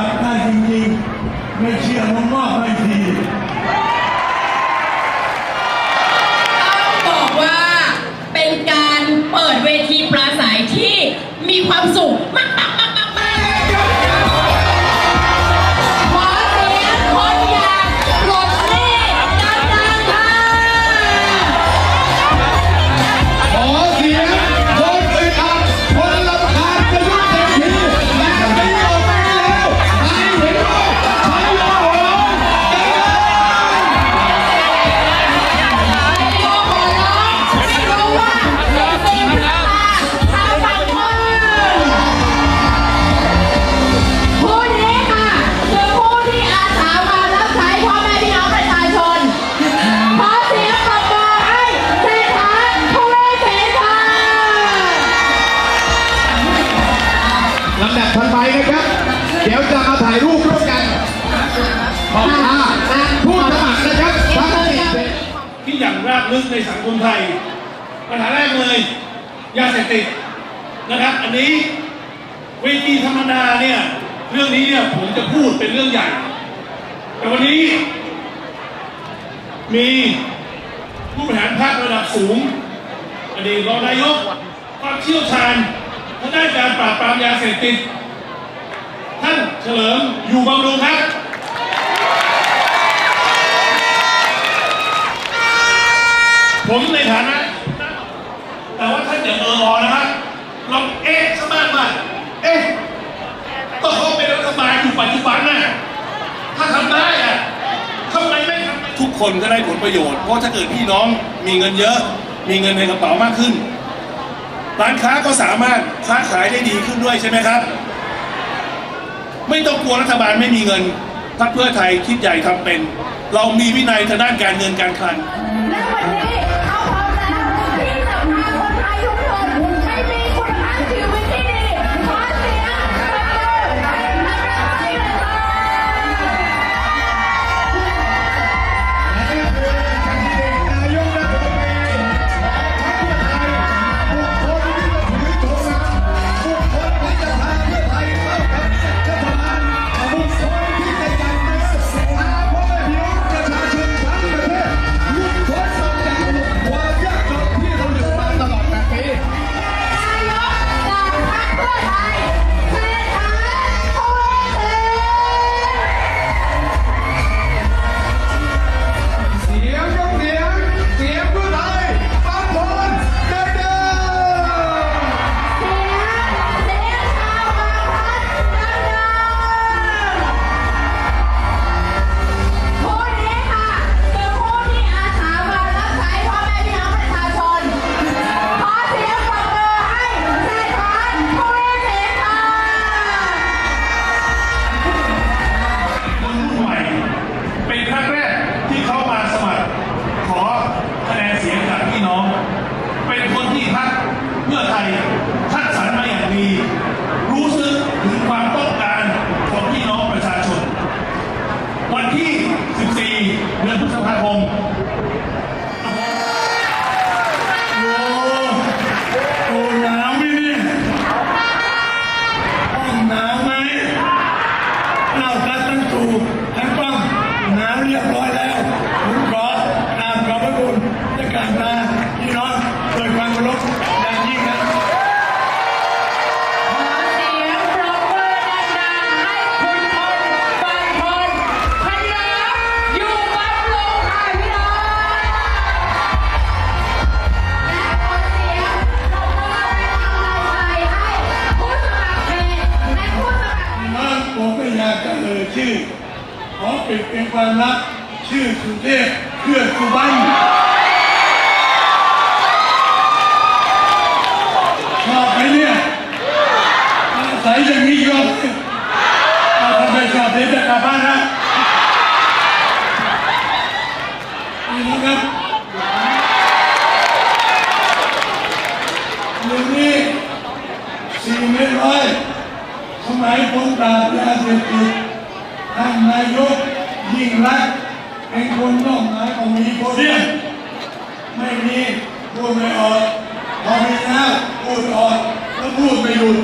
ายได้จริงๆ ไม่เชื่อลองมอทีต้องบอกว่าเป็นการเปิดเวทีปราศัยที่มีความสุขมาก ดี๋ยวจะมาถ่ายรูปร่วมกันขอบคุณผู้สมัครนะครับที่ที่อย่างรากลึกในสังคมไทย ปัญหาแรกเลยยาเสพติดนะครับ อันนี้เวทีธรรมดาเนี่ยเรื่องนี้เนี่ยผมจะพูดเป็นเรื่องใหญ่ แต่วันนี้ มีผู้บริหารภาคระดับสูงอดีตรองนายกความเชี่ยวชาญทางด้านการปราบปรามยาเสพติด เฉลิมอยู่บำรุงครับผมในฐานะ แต่ว่าท่านอย่าเอออนะครับลองเอ๊ะสบ้างว่าเอ๊ะก็เขาเป็นรัฐบาลอยู่ปัจจุบันนะถ้าทำได้อะทำไมไม่ทำทุกคนก็ได้ผลประโยชน์ เพราะถ้าเกิดพี่น้องมีเงินเยอะ มีเงินในกระเป๋ามากขึ้น ร้านค้าก็สามารถค้าขายได้ดีขึ้นด้วยใช่ไหมครับ ไม่ต้องกลัวรัฐบาลไม่มีเงินพรรคเพื่อไทยคิดใหญ่ทำเป็น เรามีวินัยทางด้านการเงินการคลัง น้ ปิดเป็นความลับชื่อสุเทพเพื่อสุบันชอบไหมเนี่ยอาศัยอย่างนี้ยอมเอาทำไมชอบเดี๋ยวจะกลับบ้านนะนี่นะครับเรื่องนี้สี่เมตรร้อยสมัยผมปราบยาเสพติดท่านนายก ยิ่งรักเป็นคนนอกหมายของมีโพเดียมไม่มีพูดไม่ออกพอมีแล้วพูดออกแล้วพูดไม่หยุด